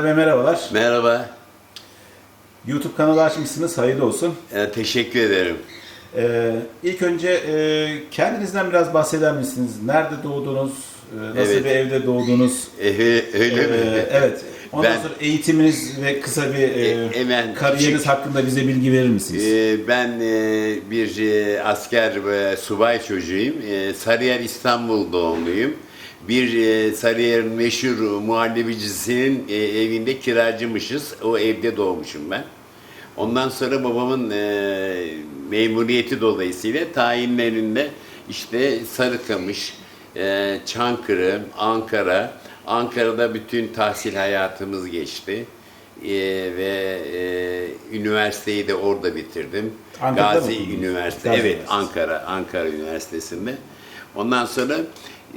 Tuncay Bey merhabalar. Merhaba, YouTube kanalı açmışsınız, hayırlı olsun. Ee, teşekkür ederim. Ee, ilk önce e, kendinizden biraz bahseder misiniz? Nerede doğdunuz? Ee, nasıl Evet. bir evde doğdunuz? Ee, öyle mi? Ee, evet. Ondan Ben- sonra eğitiminiz ve kısa bir e, E, hemen kariyeriniz hakkında bize bilgi verir misiniz? Ee, ben e, bir e, asker ve subay çocuğuyum. E, Sarıyer İstanbul doğumluyum. Bir e, Sarıyer'in meşhur muhallebicisinin e, evinde kiracımışız. O evde doğmuşum ben. Ondan sonra babamın e, memuriyeti dolayısıyla tayinlerinde işte Sarıkamış, e, Çankırı, Ankara, Ankara'da bütün tahsil hayatımız geçti. E, ve e, üniversiteyi de orada bitirdim. Ankara'da Gazi mı okudunuz? Üniversite, Gazi evet Üniversitesi. Ankara, Ankara Üniversitesi'nde. Ondan sonra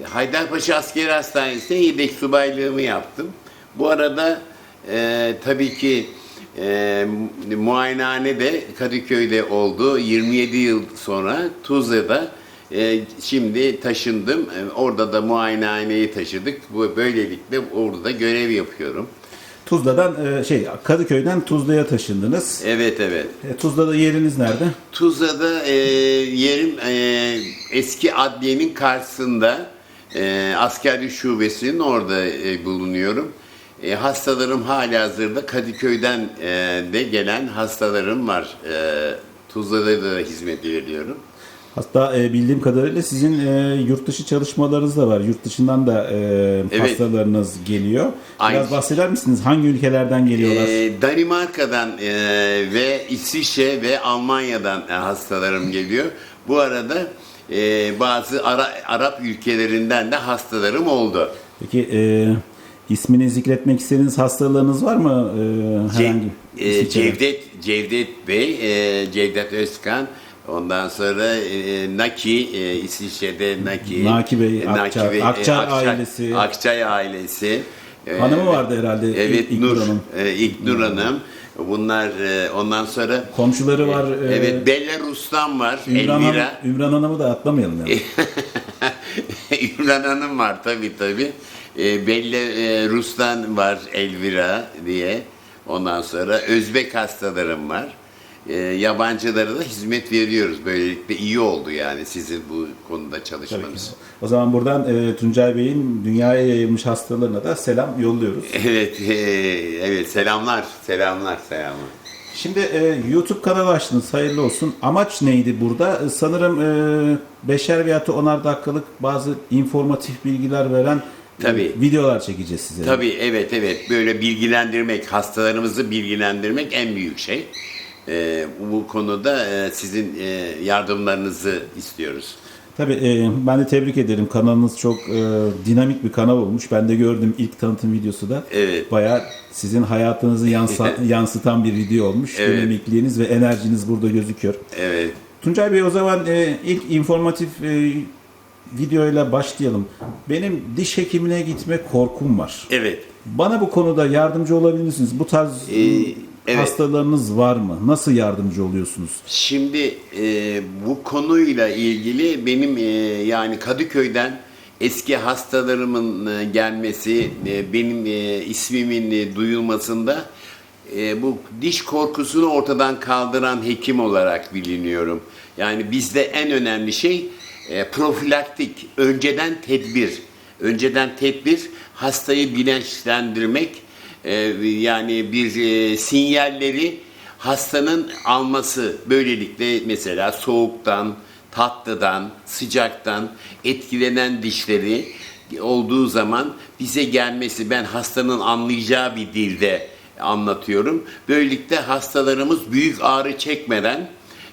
Haydarpaşa Askeri Hastanesi'nde yedek subaylığımı yaptım. Bu arada e, tabii ki e, mu- muayenehane de Kadıköy'de oldu. 27 yıl sonra Tuzla'da e, şimdi taşındım. E, orada da muayenehaneyi taşıdık. Böylelikle orada görev yapıyorum. Tuzla'dan e, şey Kadıköy'den Tuzla'ya taşındınız. Evet evet. E, Tuzla'da yeriniz nerede? Tuzla'da e, yerim e, eski adliyenin karşısında e, askeri şubesinin orada e, bulunuyorum. E, hastalarım hala hazırda Kadıköy'den e, de gelen hastalarım var. E, Tuzla'da da hizmet veriyorum. Hatta e, bildiğim kadarıyla sizin e, yurt dışı çalışmalarınız da var. Yurt dışından da e, Evet. hastalarınız geliyor. Biraz Aynı. bahseder misiniz? Hangi ülkelerden geliyorlar? E, Danimarka'dan e, ve İsviçre ve Almanya'dan e, hastalarım geliyor. Bu arada e, bazı Ara- Arap ülkelerinden de hastalarım oldu. Peki e, ismini zikretmek istediğiniz hastalarınız var mı? E, herhangi Ce- e? Cevdet Cevdet Bey, e, Cevdet Özkan, ondan sonra e, Naki, e, İsviçre'de Naki, Naki Bey, e, Akçay- e, Akçay ailesi. Akçay ailesi. E, Hanımı vardı herhalde, Evet, İlknur Nur, Hanım. e, İlknur Hanım. Bunlar e, ondan sonra Komşuları var. e, evet Belarus'tan var, Ümran, Hanım, Elvira. Ümran Hanım'ı da atlamayalım yani. Ümran Hanım var tabi tabi. E, Belle e, Rus'tan var Elvira diye. Ondan sonra Özbek hastalarım var. E, yabancılara da hizmet veriyoruz. Böylelikle iyi oldu yani sizin bu konuda çalışmanız. O zaman buradan e, Tuncay Bey'in dünyaya yayılmış hastalarına da selam yolluyoruz. Evet, e, evet selamlar, selamlar, selamlar. Şimdi e, YouTube kanalı açtınız. Hayırlı olsun. Amaç neydi burada? E, sanırım e, beşer veya onar dakikalık bazı informatif bilgiler veren e, Tabii. videolar çekeceğiz size. Tabii evet evet böyle bilgilendirmek, hastalarımızı bilgilendirmek en büyük şey. E, bu konuda e, sizin e, yardımlarınızı istiyoruz. Tabii e, ben de tebrik ederim. Kanalınız çok e, dinamik bir kanal olmuş. Ben de gördüm ilk tanıtım videosu da. Evet. Bayağı sizin hayatınızı yansa- yansıtan bir video olmuş. Evet. Dinamikliğiniz ve enerjiniz burada gözüküyor. Evet. Tuncay Bey o zaman e, ilk informatif e, videoyla başlayalım. Benim diş hekimine gitme korkum var. Evet. Bana bu konuda yardımcı olabilir misiniz? Bu tarz Ee, evet. hastalarınız var mı? Nasıl yardımcı oluyorsunuz? Şimdi e, bu konuyla ilgili benim e, yani Kadıköy'den eski hastalarımın e, gelmesi, e, benim e, ismimin e, duyulmasında e, bu diş korkusunu ortadan kaldıran hekim olarak biliniyorum. Yani bizde en önemli şey e, profilaktik, önceden tedbir. Önceden tedbir, hastayı bilinçlendirmek, e, yani bir e, sinyalleri hastanın alması böylelikle mesela soğuktan, tatlıdan, sıcaktan etkilenen dişleri olduğu zaman bize gelmesi ben hastanın anlayacağı bir dilde anlatıyorum. Böylelikle hastalarımız büyük ağrı çekmeden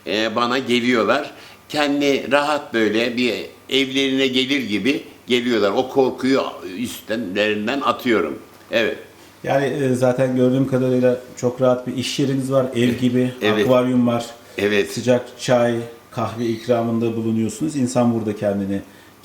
e, bana geliyorlar. Kendi rahat böyle bir evlerine gelir gibi geliyorlar. O korkuyu üstlerinden atıyorum. Evet. Yani e, zaten gördüğüm kadarıyla çok rahat bir iş yeriniz var, ev gibi, Evet. akvaryum var. Evet. Sıcak çay, kahve ikramında bulunuyorsunuz. İnsan burada kendini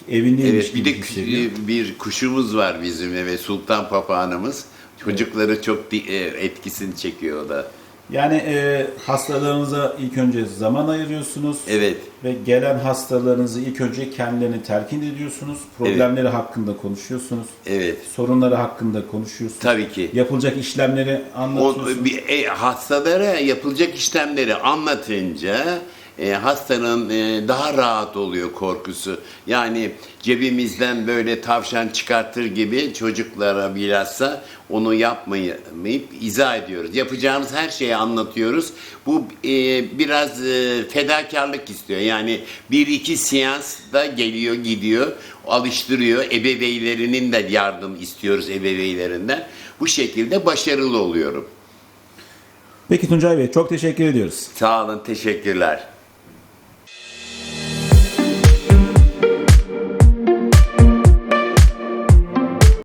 evindeymiş Evet bir gibi de hissediyor. kü- bir kuşumuz var bizim eve Sultan Papağanımız. Çocukları çok di- e, etkisini çekiyor o da. Yani e, hastalarınıza ilk önce zaman ayırıyorsunuz. Evet. Ve gelen hastalarınızı ilk önce kendilerini telkin ediyorsunuz. Problemleri hakkında konuşuyorsunuz. Evet. Sorunları hakkında konuşuyorsunuz. Tabii ki. Yapılacak işlemleri O, anlatıyorsunuz. bir, e, hastalara yapılacak işlemleri anlatınca e, hastanın e, daha rahat oluyor korkusu. Yani cebimizden böyle tavşan çıkartır gibi çocuklara bilhassa onu yapmayıp izah ediyoruz. Yapacağımız her şeyi anlatıyoruz. Bu e, biraz e, fedakarlık istiyor. Yani bir iki seans da geliyor gidiyor alıştırıyor. Ebeveynlerinin de yardım istiyoruz ebeveynlerinden. Bu şekilde başarılı oluyorum. Peki Tuncay Bey çok teşekkür ediyoruz. Sağ olun, teşekkürler.